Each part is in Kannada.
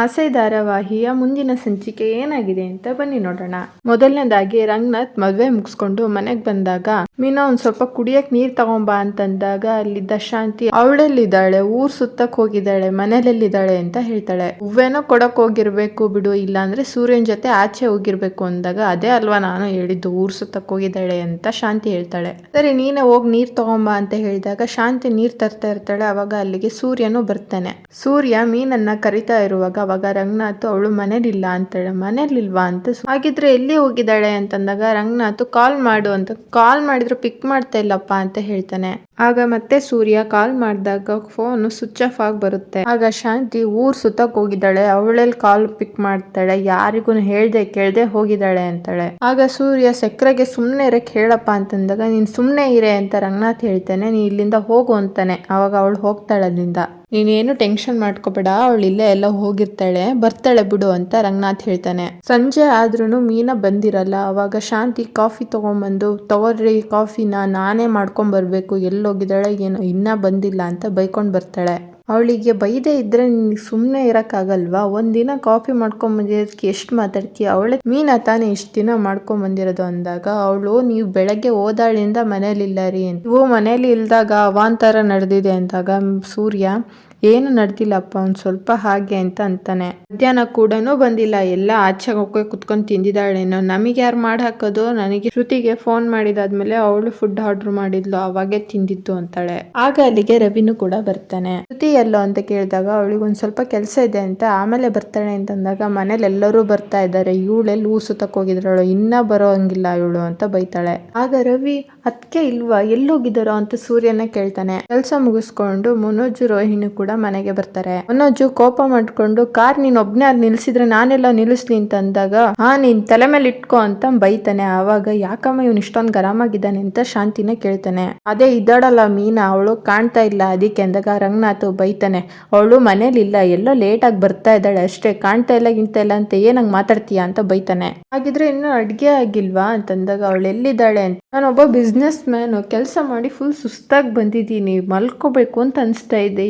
ಆಸೆ ಧಾರಾವಾಹಿಯ ಮುಂದಿನ ಸಂಚಿಕೆ ಏನಾಗಿದೆ ಅಂತ ಬನ್ನಿ ನೋಡೋಣ. ಮೊದಲನೇದಾಗಿ ರಂಗನಾಥ್ ಮದ್ವೆ ಮುಗಿಸ್ಕೊಂಡು ಮನೆಗೆ ಬಂದಾಗ, ಮೀನಾ, ಒಂದ್ ಸ್ವಲ್ಪ ಕುಡಿಯಕ್ ನೀರ್ ತಗೊಂಬಾ ಅಂತಂದಾಗ ಅಲ್ಲಿದ್ದ ಶಾಂತಿ ಅವಳಲ್ಲಿದ್ದಾಳೆ, ಊರ್ ಸುತ್ತಕ್ ಹೋಗಿದ್ದಾಳೆ ಮನೇಲೆಲ್ಲಿದ್ದಾಳೆ ಅಂತ ಹೇಳ್ತಾಳೆ. ಹೂವೇನೋ ಕೊಡಕ್ ಹೋಗಿರ್ಬೇಕು ಬಿಡು, ಇಲ್ಲಾಂದ್ರೆ ಸೂರ್ಯನ್ ಜೊತೆ ಆಚೆ ಹೋಗಿರ್ಬೇಕು ಅಂದಾಗ, ಅದೇ ಅಲ್ವಾ ನಾನು ಹೇಳಿದ್ದು, ಊರ್ ಸುತ್ತಕ್ ಹೋಗಿದ್ದಾಳೆ ಅಂತ ಶಾಂತಿ ಹೇಳ್ತಾಳೆ. ಸರಿ, ನೀನೆ ಹೋಗ್ ನೀರ್ ತಗೊಂಬಾ ಅಂತ ಹೇಳಿದಾಗ, ಶಾಂತಿ ನೀರ್ ತರ್ತಾ ಇರ್ತಾಳೆ, ಅವಾಗ ಅಲ್ಲಿಗೆ ಸೂರ್ಯನು ಬರ್ತಾನೆ. ಸೂರ್ಯ ಮೀನನ್ನ ಕರಿತಾ ಇರುವಾಗ ಅವಾಗ ರಂಗನಾಥ್ ಅವಳು ಮನೇಲಿಲ್ಲ ಅಂತಾಳೆ ಮನೇಲಿಲ್ವಾ ಅಂತ ಹಾಗಿದ್ರೆ ಎಲ್ಲಿ ಹೋಗಿದ್ದಾಳೆ ಅಂತಂದಾಗ ರಂಗನಾಥ್, ಕಾಲ್ ಮಾಡು ಅಂತ ಕಾಲ್ ಮಾಡಿದ್ರು ಪಿಕ್ ಮಾಡ್ತಾ ಇಲ್ಲಪ್ಪ ಅಂತ ಹೇಳ್ತಾನೆ. ಆಗ ಮತ್ತೆ ಸೂರ್ಯ ಕಾಲ್ ಮಾಡಿದಾಗ ಫೋನ್ ಸ್ವಿಚ್ ಆಫ್ ಆಗಿ ಬರುತ್ತೆ. ಆಗ ಶಾಂತಿ ಊರ್ ಸುತ್ತಕ್ ಹೋಗಿದ್ದಾಳೆ. ಅವಳಲ್ಲಿ ಕಾಲ್ ಪಿಕ್ ಮಾಡ್ತಾಳೆ. ಯಾರಿಗೂ ಹೇಳ್ದೆ ಕೇಳ್ದೆ ಹೋಗಿದ್ದಾಳೆ ಅಂತಾಳೆ. ಆಗ ಸೂರ್ಯ ಸಕ್ರೆಗೆ, ಸುಮ್ನೆ ಇರಕ್ಕೆ ಹೇಳಪ್ಪ ಅಂತಂದಾಗ, ನೀನ್ ಸುಮ್ನೆ ಇರೆ ಅಂತ ರಂಗನಾಥ್ ಹೇಳ್ತಾನೆ. ನೀ ಇಲ್ಲಿಂದ ಹೋಗು ಅಂತಾನೆ. ಅವಾಗ ಅವಳು ಹೋಗ್ತಾಳೆ ಅಲ್ಲಿಂದ. ನೀನೇನು ಟೆನ್ಷನ್ ಮಾಡ್ಕೋಬೇಡ. ಅವಳು ಇಲ್ಲೇ ಎಲ್ಲ ಹೋಗಿರ್ತಾಳೆ. ಬರ್ತಾಳೆ ಬಿಡು ಅಂತ ರಂಗನಾಥ್ ಹೇಳ್ತಾನೆ. ಸಂಜೆ ಆದ್ರೂ ಮೀನಾ ಬಂದಿರಲ್ಲ. ಅವಾಗ ಶಾಂತಿ ಕಾಫಿ ತಗೊಂಬಂದು, ತಗೋರಿ, ಕಾಫಿನ ನಾನೇ ಮಾಡ್ಕೊಂಡ್ ಬರ್ಬೇಕು ಎಲ್ಲೋಗಿದ್ದಾಳೆ ಏನೋ ಇನ್ನ ಬಂದಿಲ್ಲ ಅಂತ ಬೈಕೊಂಡು ಬರ್ತಾಳೆ. ಅವಳಿಗೆ ಬೈದೆ ಇದ್ರೆ ನಿನ್ಗೆ ಸುಮ್ಮನೆ ಇರೋಕ್ಕಾಗಲ್ವಾ? ಒಂದಿನ ಕಾಫಿ ಮಾಡ್ಕೊಂಡ್ ಬಂದಿರೋದಕ್ಕೆ ಎಷ್ಟು ಮಾತಾಡ್ತೀಯ? ಅವಳೆ ಮೀನಾ ತಾನೇ ಇಷ್ಟು ದಿನ ಮಾಡ್ಕೊಂಡ್ ಬಂದಿರೋದು ಅಂದಾಗ, ಅವಳು, ನೀವು ಬೆಳಗ್ಗೆ ಓದಾಳಿಂದ ಮನೇಲಿಲ್ಲ ರೀ ನೀವು ಮನೇಲಿ ಇಲ್ದಾಗ ಅವಾಂತರ ನಡೆದಿದೆ ಅಂದಾಗ, ಸೂರ್ಯ ಏನು ನಡೆದಿಲ್ಲಪ್ಪ ಒಂದು ಸ್ವಲ್ಪ ಹಾಗೆ ಅಂತ ಅಂತಾನೆ. ಮಧ್ಯಾಹ್ನ ಕೂಡ ಬಂದಿಲ್ಲ. ಎಲ್ಲ ಆಚೆ ಹೋಗಿ ಕುತ್ಕೊಂಡು ತಿಂದಿದ್ದಾಳೇನೋ ನಮಗೆ ಯಾರು ಮಾಡಿ ಹಾಕೋದು? ನನಗೆ ಶ್ರುತಿಗೆ ಫೋನ್ ಮಾಡಿದಾದ್ಮೇಲೆ ಅವಳು ಫುಡ್ ಆರ್ಡರ್ ಮಾಡಿದ್ಲು. ಅವಾಗೆ ತಿಂದಿದ್ದು ಅಂತಾಳೆ. ಆಗ ಅಲ್ಲಿಗೆ ರವಿನು ಕೂಡ ಬರ್ತಾನೆ. ಶ್ರುತಿ ಎಲ್ಲೋ ಅಂತ ಕೇಳಿದಾಗ ಅವಳಿಗೆ ಒಂದ್ ಸ್ವಲ್ಪ ಕೆಲಸ ಇದೆ ಅಂತ ಆಮೇಲೆ ಬರ್ತಾಳೆ ಅಂತಂದಾಗ ಮನೇಲಿ ಎಲ್ಲರೂ ಬರ್ತಾ ಇದ್ದಾರೆ. ಇವಳೆಲ್ಲಿ ಹೂ ಸುತ್ತಕ್ ಹೋಗಿದ್ರಳು ಇನ್ನ ಬರೋ ಹಂಗಿಲ್ಲ ಇವಳು ಅಂತ ಬೈತಾಳೆ. ಆಗ ರವಿ ಅದಕ್ಕೆ ಇಲ್ವಾ? ಎಲ್ಲೋಗಿದ್ದಾರೋ ಅಂತ ಸೂರ್ಯನ ಕೇಳ್ತಾನೆ. ಕೆಲಸ ಮುಗಿಸ್ಕೊಂಡು ಮನೋಜ್, ರೋಹಿಣಿ ಕೂಡ ಮನೆಗೆ ಬರ್ತಾರೆ. ಅನ್ನೋಜು ಕೋಪ ಮಾಡ್ಕೊಂಡು, ಕಾರ್ ನೀನ್ ಒಬ್ನೇ ಅಲ್ಲಿ ನಿಲ್ಸಿದ್ರೆ ನಾನೆಲ್ಲ ನಿಲ್ಲಿಸ್ಲಿ ಅಂತ ಅಂದಾಗ ಹಾ, ನೀನ್ ತಲೆ ಮೇಲೆ ಇಟ್ಕೋ ಅಂತ ಬೈತಾನೆ. ಆವಾಗ, ಯಾಕಮ್ಮ ಇವ್ನು ಇಷ್ಟೊಂದು ಗರಂ ಆಗಿದ್ದಾನೆ ಅಂತ ಶಾಂತಿನ ಕೇಳ್ತಾನೆ. ಅದೇ ಇದ್ದಾಳಲ್ಲ ಮೀನಾ, ಅವಳು ಕಾಣ್ತಾ ಇಲ್ಲ ಅದಕ್ಕೆ ಅಂದಾಗ ರಂಗನಾಥ್ ಬೈತಾನೆ. ಅವಳು ಮನೇಲಿ ಇಲ್ಲ, ಎಲ್ಲೋ ಲೇಟ್ ಆಗಿ ಬರ್ತಾ ಇದ್ದಾಳೆ ಅಷ್ಟೇ, ಕಾಣ್ತಾ ಇಲ್ಲ, ಗಿಣ್ತಾ ಇಲ್ಲ ಅಂತ ಏನಂಗ್ ಮಾತಾಡ್ತೀಯ ಅಂತ ಬೈತಾನೆ. ಹಾಗಿದ್ರೆ ಇನ್ನು ಅಡ್ಗೆ ಆಗಿಲ್ವಾ? ಅಂತಂದಾಗ, ಅವಳು ಎಲ್ಲಿದ್ದಾಳೆ? ಅಂತ. ನಾನೊಬ್ಬ ಬಿಸ್ನೆಸ್ ಮ್ಯಾನ್ ಕೆಲಸ ಮಾಡಿ ಫುಲ್ ಸುಸ್ತಾಗಿ ಬಂದಿದ್ದೀನಿ, ಮಲ್ಕೋಬೇಕು ಅಂತ ಅನಿಸ್ತಾ ಇದೆ.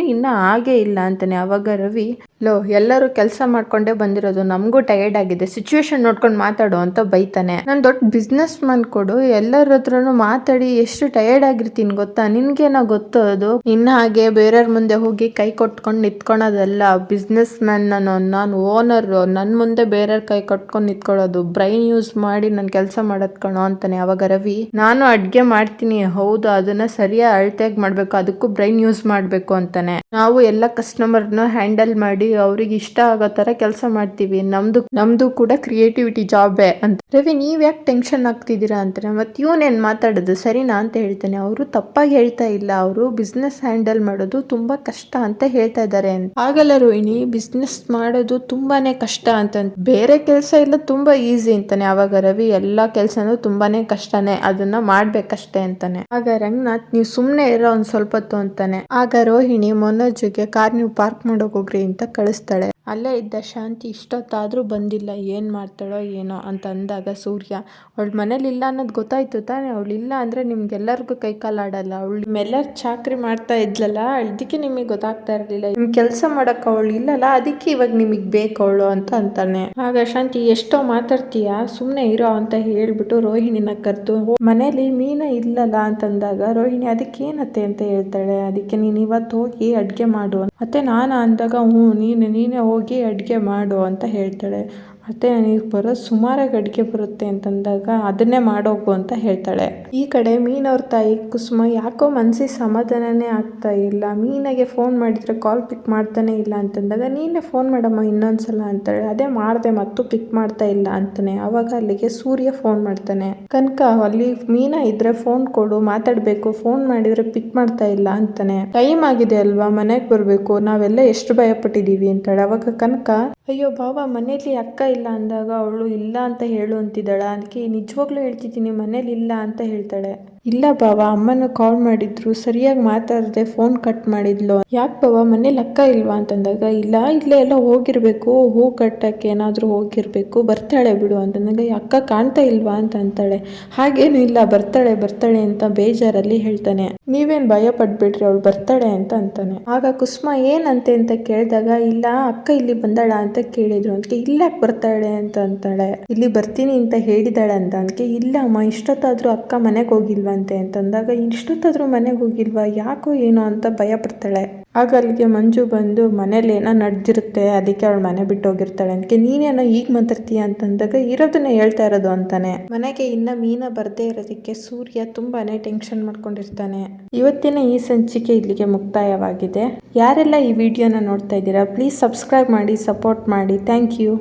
ಇನ್ನ ಹಾಗೆ ಇಲ್ಲ ಅಂತಾನೆ. ಅವಾಗ ರವಿ, ಲೋ, ಎಲ್ಲರೂ ಕೆಲಸ ಮಾಡ್ಕೊಂಡೇ ಬಂದಿರೋದು, ನಮಗೂ ಟಯರ್ಡ್ ಆಗಿದೆ ಸಿಚುವೇಶನ್ ನೋಡ್ಕೊಂಡು ಮಾತಾಡು ಅಂತ ಬೈತಾನೆ. ನಾನು ದೊಡ್ಡ ಬಿಸ್ನೆಸ್ ಮ್ಯಾನ್ ಕೊಡು, ಎಲ್ಲರ ಹತ್ರನು ಮಾತಾಡಿ, ಎಷ್ಟು ಟಯರ್ಡ್ ಆಗಿರ್ತೀನಿ ಗೊತ್ತಾ? ನಿನ್ಗೇನೋ ಗೊತ್ತು ಅದು? ಇನ್ನ ಹಾಗೆ ಬೇರೆಯವ್ರ ಮುಂದೆ ಹೋಗಿ ಕೈ ಕೊಟ್ಕೊಂಡು ನಿಂತ್ಕೊಳೋದಲ್ಲ ಬಿಸ್ನೆಸ್ ಮ್ಯಾನ್ ನಾನು ನಾನು ಓನರ್ ನನ್ನ ಮುಂದೆ ಬೇರೆಯವ್ರ ಕೈ ಕಟ್ಕೊಂಡು ನಿತ್ಕೊಳ್ಳೋದು ಬ್ರೈನ್ ಯೂಸ್ ಮಾಡಿ ನಾನು ಕೆಲಸ ಮಾಡೋದ್ ಕಣೋ ಅಂತಾನೆ. ಅವಾಗ ರವಿ, ನಾನು ಅಡ್ಗೆ ಮಾಡ್ತೀನಿ, ಹೌದು, ಅದನ್ನ ಸರಿಯಾಗಿ ಅಳತೆಯಾಗಿ ಮಾಡ್ಬೇಕು, ಅದಕ್ಕೂ ಬ್ರೈನ್ ಯೂಸ್ ಮಾಡ್ಬೇಕು ಅಂತಾನೆ. ನಾವು ಎಲ್ಲ ಕಸ್ಟಮರ್ನ ಹ್ಯಾಂಡಲ್ ಮಾಡಿ ಅವ್ರಿಗೆ ಇಷ್ಟ ಆಗೋ ತರ ಕೆಲಸ ಮಾಡ್ತೀವಿ. ನಮ್ದು ನಮ್ದು ಕೂಡ ಕ್ರಿಯೇಟಿವಿಟಿ ಜಾಬೇ ಅಂತ. ರವಿ, ನೀವ್ ಯಾಕೆ ಟೆನ್ಷನ್ ಆಗ್ತಿದ್ದೀರಾ ಅಂತಾನೆ ಮತ್ತೆ ಇವನೇನ್ ಮಾತಾಡೋದು? ಸರಿನಾ ಅಂತ ಹೇಳ್ತಾನೆ. ಅವರು ತಪ್ಪಾಗಿ ಹೇಳ್ತಾ ಇಲ್ಲ. ಅವರು ಬಿಸ್ನೆಸ್ ಹ್ಯಾಂಡಲ್ ಮಾಡೋದು ತುಂಬಾ ಕಷ್ಟ ಅಂತ ಹೇಳ್ತಾ ಇದ್ದಾರೆ ಅಂತ. ಹಾಗಲ್ಲ ರೋಹಿಣಿ ಬಿಸ್ನೆಸ್ ಮಾಡೋದು ತುಂಬಾನೇ ಕಷ್ಟ ಅಂತ ಬೇರೆ ಕೆಲಸ ಎಲ್ಲ ತುಂಬಾ ಈಸಿ ಅಂತಾನೆ. ಅವಾಗ ರವಿ ಎಲ್ಲಾ ಕೆಲ್ಸನೂ ತುಂಬಾನೇ ಕಷ್ಟನೇ. ಅದನ್ನ ಮಾಡ್ಬೇಕಷ್ಟೇ ಅಂತಾನೆ. ಆಗ ರಂಗನಾಥ್, ನೀವು ಸುಮ್ನೆ ಇರೋ ಒಂದ್ ಸ್ವಲ್ಪ ಹೊತ್ತು ಅಂತಾನೆ. ಆಗ ರೋಹಿಣಿ ಮೊನೋಜ್ಗೆ ಕಾರ್ ನೀವು ಪಾರ್ಕ್ ಮಾಡೋಕ್ ಹೋಗ್ರಿ ಅಂತ ಕಳಿಸ್ತಾಳೆ. ಅಲ್ಲೇ ಇದ್ದ ಶಾಂತಿ ಇಷ್ಟೊತ್ತಾದರೂ ಬಂದಿಲ್ಲ, ಏನು ಮಾಡ್ತಾಳೋ ಏನೋ ಅಂತ ಅಂದಾಗ ಸೂರ್ಯ, ಅವಳ ಮನೇಲಿ ಇಲ್ಲ ಅನ್ನೋದು ಗೊತ್ತಾಯ್ತು ತಾನೇ ಇಲ್ಲ ಅಂದ್ರೆ ನಿಮ್ಗೆಲ್ಲರಿಗೂ ಕೈ ಕಾಲಾಡಲ್ಲ ಅವಳು ನಿಮ್ಮೆಲ್ಲರ ಚಾಕ್ರಿ ಮಾಡ್ತಾ ಇದ್ಲಲ್ಲ ಅದಕ್ಕೆ ನಿಮಗೆ ಗೊತ್ತಾಗ್ತಾ ಇರಲಿಲ್ಲ ನಿಮ್ಮ ಕೆಲಸ ಮಾಡೋಕ್ಕೆ ಅವಳು ಇಲ್ಲಲ್ಲ, ಅದಕ್ಕೆ ಇವಾಗ ನಿಮಗೆ ಬೇಕು ಅವಳು ಅಂತ ಅಂತಾನೆ. ಆಗ ಶಾಂತಿ, ಎಷ್ಟೋ ಮಾತಾಡ್ತೀಯ? ಸುಮ್ಮನೆ ಇರೋ ಅಂತ ಹೇಳ್ಬಿಟ್ಟು ರೋಹಿಣಿನ ಕರೆದು ಮನೇಲಿ ಮೀನ ಇಲ್ಲಲ್ಲ ಅಂತಂದಾಗ ರೋಹಿಣಿ, ಅದಕ್ಕೆ ಏನತ್ತೆ ಅಂತ ಹೇಳ್ತಾಳೆ, ಅದಕ್ಕೆ ನೀನು ಇವತ್ತು ಹೋಗಿ ಅಡುಗೆ ಮಾಡು ಮತ್ತೆ ನಾನು? ಅಂದಾಗ, ಹ್ಞೂ, ನೀನು, ನೀನೇ ಹೋಗಿ ಅಡುಗೆ ಮಾಡು ಅಂತ ಹೇಳ್ತಾಳೆ. ಮತ್ತೆ ನನಗೆ ಬರೋ ಸುಮಾರಾಗಿ ಅಡುಗೆ ಬರುತ್ತೆ ಅಂತಂದಾಗ ಅದನ್ನೇ ಮಾಡೋಗು ಅಂತ ಹೇಳ್ತಾಳೆ. ಈ ಕಡೆ ಮೀನವ್ರ ತಾಯಿ ಕುಸುಮ ಯಾಕೋ ಮನಸ್ಸಿಗೆ ಸಮಾಧಾನನೇ ಆಗ್ತಾ ಇಲ್ಲ. ಮೀನಾಗೆ ಫೋನ್ ಮಾಡಿದ್ರೆ ಕಾಲ್ ಪಿಕ್ ಮಾಡ್ತಾನೆ ಇಲ್ಲ ಅಂತಂದಾಗ, ನೀನೇ ಫೋನ್ ಮಾಡಮ್ಮ ಇನ್ನೊಂದ್ಸಲ ಅಂತಾಳೆ. ಅದೇ ಮಾಡಿದೆ ಮತ್ತು ಪಿಕ್ ಮಾಡ್ತಾ ಇಲ್ಲ ಅಂತಾನೆ. ಅವಾಗ ಅಲ್ಲಿಗೆ ಸೂರ್ಯ ಫೋನ್ ಮಾಡ್ತಾನೆ. ಕನಕ, ಅಲ್ಲಿ ಮೀನಾ ಇದ್ರೆ ಫೋನ್ ಕೊಡು, ಮಾತಾಡ್ಬೇಕು ಫೋನ್ ಮಾಡಿದ್ರೆ ಪಿಕ್ ಮಾಡ್ತಾ ಇಲ್ಲ ಅಂತಾನೆ. ಟೈಮ್ ಆಗಿದೆ ಅಲ್ವಾ, ಮನೆಗೆ ಬರಬೇಕು, ನಾವೆಲ್ಲ ಎಷ್ಟು ಭಯ ಪಟ್ಟಿದೀವಿ ಅಂತಾಳೆ. ಅವಾಗ ಕನಕ, ಅಯ್ಯೋ ಬಾವ ಮನೇಲಿ ಅಕ್ಕ ಇಲ್ಲ ಅಂದಾಗ ಅವಳು ಇಲ್ಲ ಅಂತ ಹೇಳು ಅಂತಿದ್ದಾಳೆ. ಅದಕ್ಕೆ ನಿಜವಾಗ್ಲೂ ಹೇಳ್ತಿದ್ದೀನಿ ಮನೇಲಿ ಇಲ್ಲ ಅಂತ ಹೇಳ್ತಾಳೆ. ಇಲ್ಲ ಬಾವ, ಅಮ್ಮನ ಕಾಲ್ ಮಾಡಿದ್ರು. ಸರಿಯಾಗಿ ಮಾತಾಡದೆ ಫೋನ್ ಕಟ್ ಮಾಡಿದ್ಲು. ಯಾಕೆ ಬಾವ, ಮನೇಲಿ ಅಕ್ಕ ಇಲ್ವಾ ಅಂತಂದಾಗ, ಇಲ್ಲ, ಇಲ್ಲೇ ಎಲ್ಲ ಹೋಗಿರ್ಬೇಕು. ಹೂ ಕಟ್ಟಕ್ಕೆ ಏನಾದರೂ ಹೋಗಿರ್ಬೇಕು. ಬರ್ತಾಳೆ ಬಿಡು ಅಂತಂದಾಗ "ಈ ಅಕ್ಕ ಕಾಣ್ತಾ ಇಲ್ವಾ? ಅಂತ ಅಂತಾಳೆ. ಹಾಗೇನು ಇಲ್ಲ, ಬರ್ತಾಳೆ ಬರ್ತಾಳೆ ಅಂತ ಬೇಜಾರಲ್ಲಿ ಹೇಳ್ತಾನೆ. ನೀವೇನ್ ಭಯ ಪಡ್ಬಿಡ್ರಿ, ಅವಳು ಬರ್ತಾಳೆ ಅಂತ ಅಂತಾನೆ. ಆಗ ಕುಸುಮ, ಏನಂತೆ? ಅಂತ ಕೇಳಿದಾಗ, ಇಲ್ಲ, ಅಕ್ಕ ಇಲ್ಲಿ ಬಂದಾಳ ಅಂತ ಕೇಳಿದ್ರು ಅದಕ್ಕೆ ಇಲ್ಲ ಬರ್ತಾಳೆ ಅಂತ ಅಂತಾಳೆ. ಇಲ್ಲಿ ಬರ್ತೀನಿ ಅಂತ ಹೇಳಿದಾಳೆ ಅಂತ ಅದಕ್ಕೆ ಇಲ್ಲ ಅಮ್ಮ, ಇಷ್ಟೊತ್ತಾದ್ರೂ ಅಕ್ಕ ಮನೆಗೆ ಹೋಗಿಲ್ವಂತೆ ಅಂತಂದಾಗ ಇಷ್ಟೊತ್ತಾದ್ರೂ ಮನೆಗೆ ಹೋಗಿಲ್ವಾ? ಯಾಕೋ ಏನೋ ಅಂತ ಭಯ ಪಡ್ತಾಳೆ. ಆಗ ಅಲ್ಲಿಗೆ ಮಂಜು ಬಂದು, ಮನೇಲಿ ಏನೋ ನಡೆದಿರುತ್ತೆ, ಅದಕ್ಕೆ ಅವಳು ಮನೆ ಬಿಟ್ಟು ಹೋಗಿರ್ತಾಳೆ. ಅದಕ್ಕೆ ನೀನೇನೋ ಈಗ ಮಾತಾಡ್ತೀಯ? ಅಂತಂದಾಗ ಇರೋದನ್ನ ಹೇಳ್ತಾ ಇರೋದು ಅಂತಾನೆ. ಮನೆಗೆ ಇನ್ನ ಮೀನ ಬರದೇ ಇರೋದಕ್ಕೆ ಸೂರ್ಯ ತುಂಬಾನೇ ಟೆನ್ಷನ್ ಮಾಡ್ಕೊಂಡಿರ್ತಾನೆ. ಇವತ್ತಿನ ಈ ಸಂಚಿಕೆ ಇಲ್ಲಿಗೆ ಮುಕ್ತಾಯವಾಗಿದೆ. ಯಾರೆಲ್ಲ ಈ ವಿಡಿಯೋನ ನೋಡ್ತಾ ಇದ್ದೀರಾ, ಪ್ಲೀಸ್ ಸಬ್ಸ್ಕ್ರೈಬ್ ಮಾಡಿ, ಸಪೋರ್ಟ್ ಮಾಡಿ. Thank you.